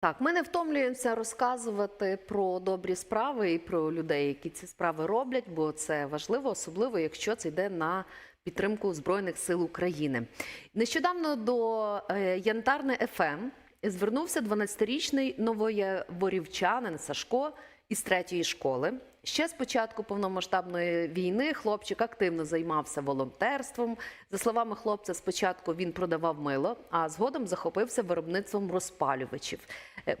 Так, ми не втомлюємося розказувати про добрі справи і про людей, які ці справи роблять, бо це важливо, особливо якщо це йде на підтримку Збройних сил України. Нещодавно до е, Янтарне ФМ звернувся 12-річний новояворівчанин Сашко із третьої школи. Ще з початку повномасштабної війни хлопчик активно займався волонтерством. За словами хлопця, спочатку він продавав мило, а згодом захопився виробництвом розпалювачів. Е,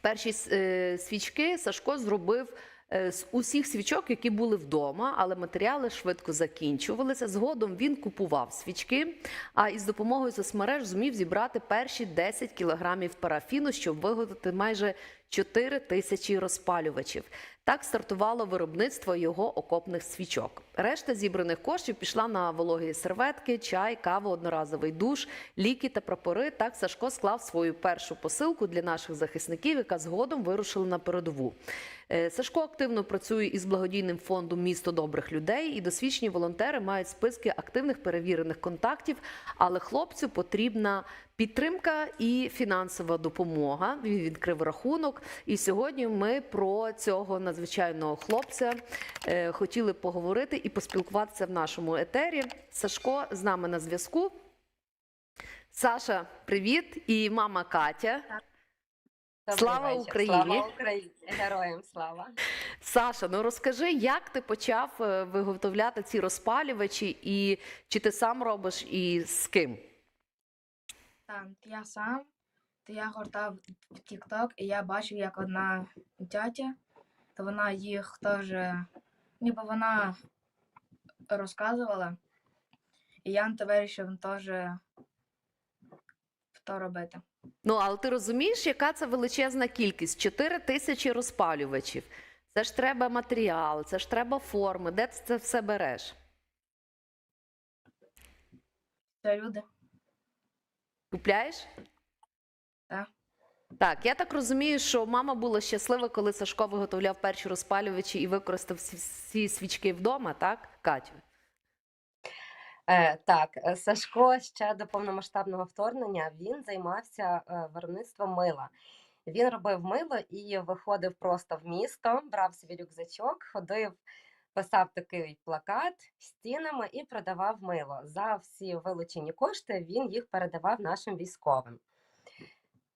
Перші е, свічки Сашко зробив е, з усіх свічок, які були вдома, але матеріали швидко закінчувалися. Згодом він купував свічки, а із допомогою соцмереж зумів зібрати перші 10 кілограмів парафіну, щоб виготовити майже 4 тисячі розпалювачів. Так стартувало виробництво його окопних свічок. Решта зібраних коштів пішла на вологі серветки, чай, каву, одноразовий душ, ліки та прапори. Так Сашко склав свою першу посилку для наших захисників, яка згодом вирушила на передову. Е, Сашко активно працює із благодійним фондом Місто добрих людей, і досвідчені волонтери мають списки активних перевірених контактів. Але хлопцю потрібна підтримка і фінансова допомога. Він відкрив рахунок. І сьогодні ми про цього надзвичайного хлопця е, хотіли поговорити і поспілкуватися в нашому етері. Сашко з нами на зв'язку. Саша, привіт, і мама Катя. Добрий Слава вечір. Україні! Слава Україні! Героям слава! Саша, ну розкажи, як ти почав е, виготовляти ці розпалювачі, і чи ти сам робиш і з ким? Так, я сам, то я гортав в TikTok, і я бачив, як одна тятя, то вона їх теж, ніби вона розказувала, і я то вирішив теж то робити. Ну, але ти розумієш, яка це величезна кількість? 4 тисячі розпалювачів. Це ж треба матеріал, це ж треба форми. Де ти це все береш? Це люди. Купляєш? Так. Так, я так розумію, що мама була щаслива, коли Сашко виготовляв перші розпалювачі і використав всі, всі свічки вдома, так, Катю? Е, так, е, Сашко ще до повномасштабного вторгнення він займався е, виробництвом мила. Він робив мило і виходив просто в місто, брав свій рюкзачок, ходив, писав такий плакат стінами і продавав мило. За всі вилучені кошти він їх передавав нашим військовим.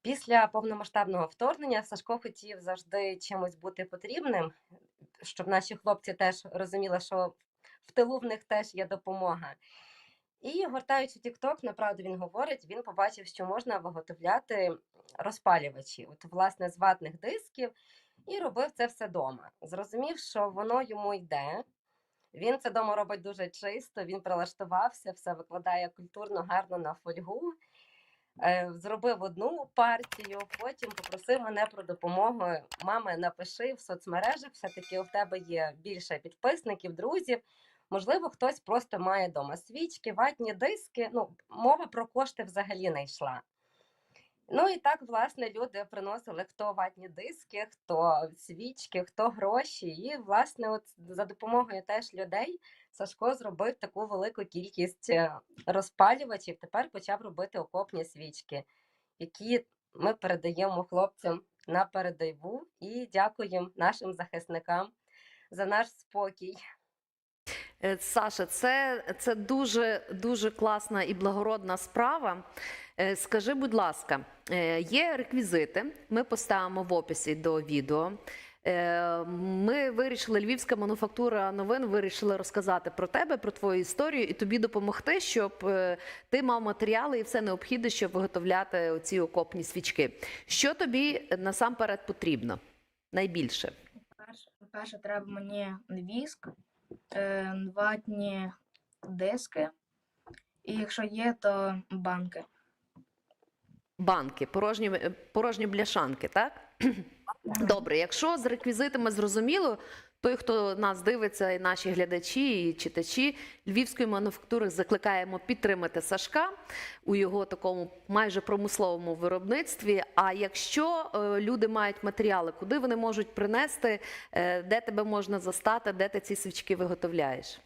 Після повномасштабного вторгнення Сашко хотів завжди чимось бути потрібним, щоб наші хлопці теж розуміли, що в тилу в них теж є допомога. І гортаючи TikTok, направду він говорить, він побачив, що можна виготовляти розпалювачі, от власне з ватних дисків, і робив це все вдома. Зрозумів, що воно йому йде. Він це вдома робить дуже чисто, він прилаштувався, все викладає культурно, гарно на фольгу. Е, Зробив одну партію, потім попросив мене про допомогу. Мами, напиши в соцмережах, все-таки у тебе є більше підписників, друзів. Можливо, хтось просто має вдома свічки, ватні диски. Ну, мова про кошти взагалі не йшла. Ну і так, власне, люди приносили хто ватні диски, хто свічки, хто гроші. І, власне, от за допомогою теж людей Сашко зробив таку велику кількість е, розпалювачів. Тепер почав робити окопні свічки, які ми передаємо хлопцям на передову і дякуємо нашим захисникам за наш спокій. Е, Саша, це, це дуже, дуже класна і благородна справа. Е, Скажи, будь ласка, е, є реквізити, ми поставимо в описі до відео. Е, Ми вирішили, Львівська мануфактура новин вирішили розказати про тебе, про твою історію і тобі допомогти, щоб ти мав матеріали і все необхідне, щоб виготовляти ці окопні свічки. Що тобі насамперед потрібно? Найбільше? Перше, треба мені віск, ватні диски, і якщо є, то банки. Банки, порожні, е, порожні бляшанки, так? Добре, якщо з реквізитами зрозуміло, той, хто нас дивиться, і наші глядачі і читачі львівської мануфактури закликаємо підтримати Сашка у його такому майже промисловому виробництві. А якщо е, люди мають матеріали, куди вони можуть принести, е, де тебе можна застати, де ти ці свічки виготовляєш?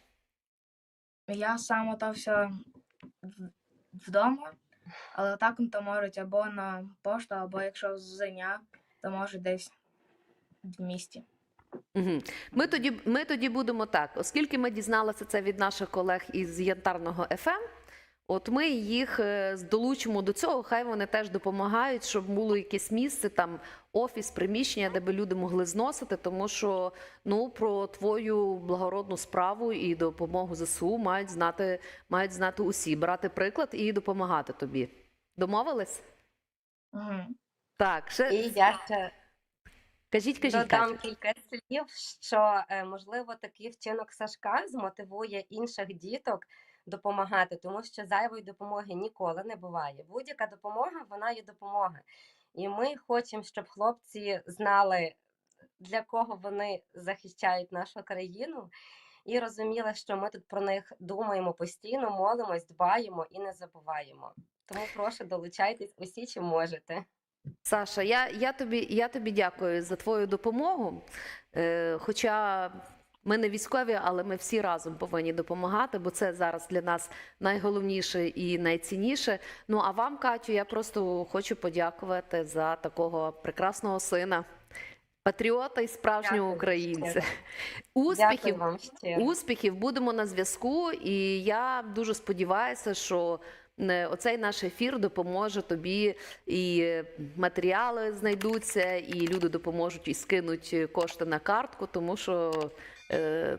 Я сам в- вдома. Але так то можуть або на пошту, або якщо зеня, то може десь в місті. Ми, тоді, ми тоді будемо так, оскільки ми дізналися це від наших колег із Янтарного ФМ, от ми їх е, долучимо до цього, хай вони теж допомагають, щоб було якесь місце, там офіс, приміщення, де би люди могли зносити, тому що ну про твою благородну справу і допомогу ЗСУ мають знати, мають знати усі, брати приклад і допомагати тобі. Домовились? Угу. Так, ще І я ще кажіть, кажіть, додам кілька слів, що е, можливо такий вчинок Сашка змотивує інших діток допомагати, тому що зайвої допомоги ніколи не буває. Будь-яка допомога вона є допомога. І ми хочемо, щоб хлопці знали, для кого вони захищають нашу країну, і розуміли, що ми тут про них думаємо постійно, молимось, дбаємо і не забуваємо. Тому прошу долучайтесь усі, чи можете. Саша, я, я, тобі, я тобі дякую за твою допомогу. Е, хоча ми не військові, але ми всі разом повинні допомагати, бо це зараз для нас найголовніше і найцінніше. Ну а вам, Катю, я просто хочу подякувати за такого прекрасного сина, патріота і справжнього Дякую українця. Успіхів! Успіхів, будемо на зв'язку, і я дуже сподіваюся, що е, оцей наш ефір допоможе тобі, і матеріали знайдуться, і люди допоможуть і скинуть кошти на картку, тому що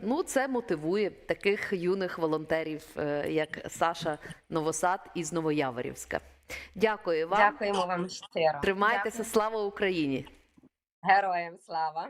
ну, це мотивує таких юних волонтерів, е, як Саша Новосад із Новояворівська. Дякую вам. Дякуємо вам щиро. Тримайтеся, Дякую. слава Україні! Героям слава!